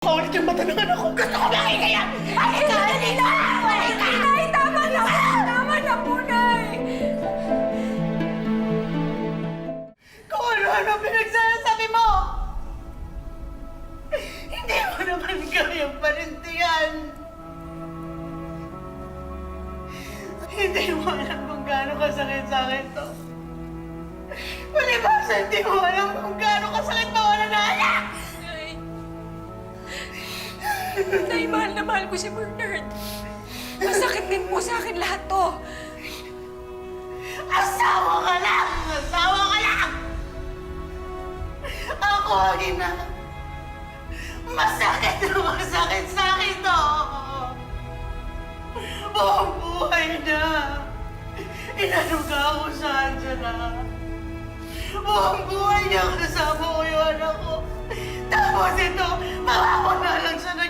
Kaulit yung mata ng anak ko. Gusto ko makikita yan! Halika! Halika! Halika! Nay, tama na! Tama na po, Nay! Kung ano-ano pinagsasabi mo! Hindi mo naman kayang panintigan! Hindi mo alam kung gaano kasakit sa akin to. Palibasa, hindi mo alam kung gaano kasakit mawala na anak! Nay, mahal na mahal ko si Bernard. Masakit din po sa akin lahat to. Asawa ka lang! Asawa ka lang! Ako ang ina. Masakit na masakit sa akin to. Buong buhay na. Inanuga ako sa Angela. Buong buhay niya ako nasama ko yung anak ko. Tapos ito, mawawala lang siya na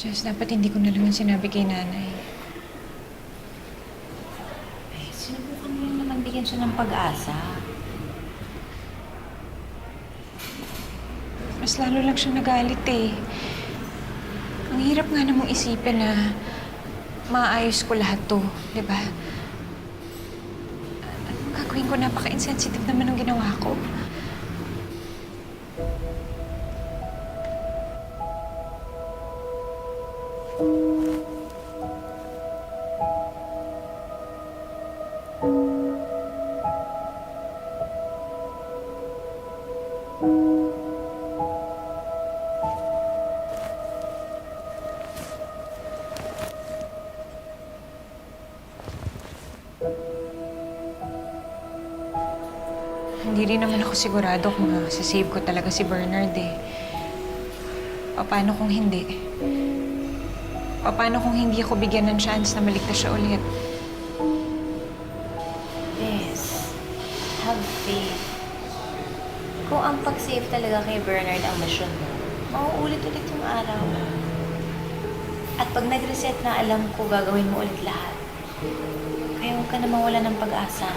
Jess, dapat hindi ko na lang yung sinabi kay nanay. Eh, sinubukan mo lang naman bigyan siya ng pag-asa. Mas lalo lang siya nagalit eh. Ang hirap nga namang isipin na maayos ko lahat to, di ba? Anong gagawin ko? Napaka-insensitive naman ng ginawa ko. Hindi rin naman ako sigurado kung sasave ko talaga si Bernard eh. Paano kung hindi? Paano kung hindi ako bigyan ng chance na maligtas siya ulit? Yes. Have faith. Kung ang pag-save talaga kay Bernard ang mission mo, mauulit-ulit yung araw. At pag nag-reset na, alam ko gagawin mo ulit lahat. Kaya huwag ka na mawala ng pag-asa.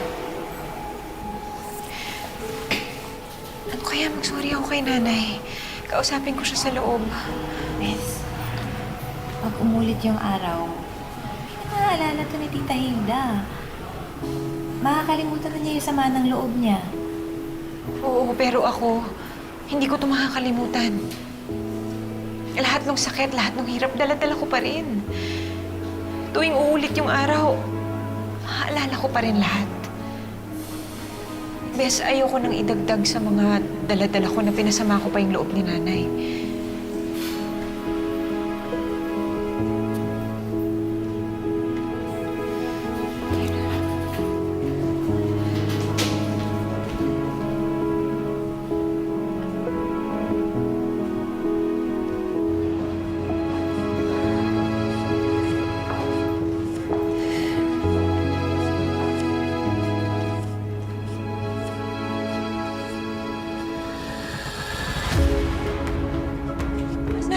Kaya mag-sorry ako kay nanay? Kausapin ko siya sa loob. Bes, pag umulit yung araw, maaalala to ni Tita Hilda. Makakalimutan na niya yung sama ng loob niya. Oo, pero ako, hindi ko ito makakalimutan. Lahat ng sakit, lahat ng hirap, dala-dala ko pa rin. Tuwing uulit yung araw, maaalala ko pa rin lahat. Bes, ayoko nang idagdag sa mga dala-dala ko na pinasama ko pa yung loob ni nanay.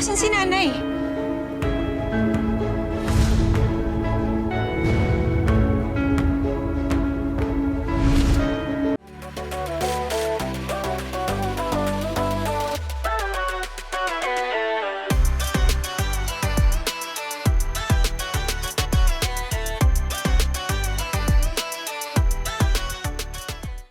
Nasaan si nanay?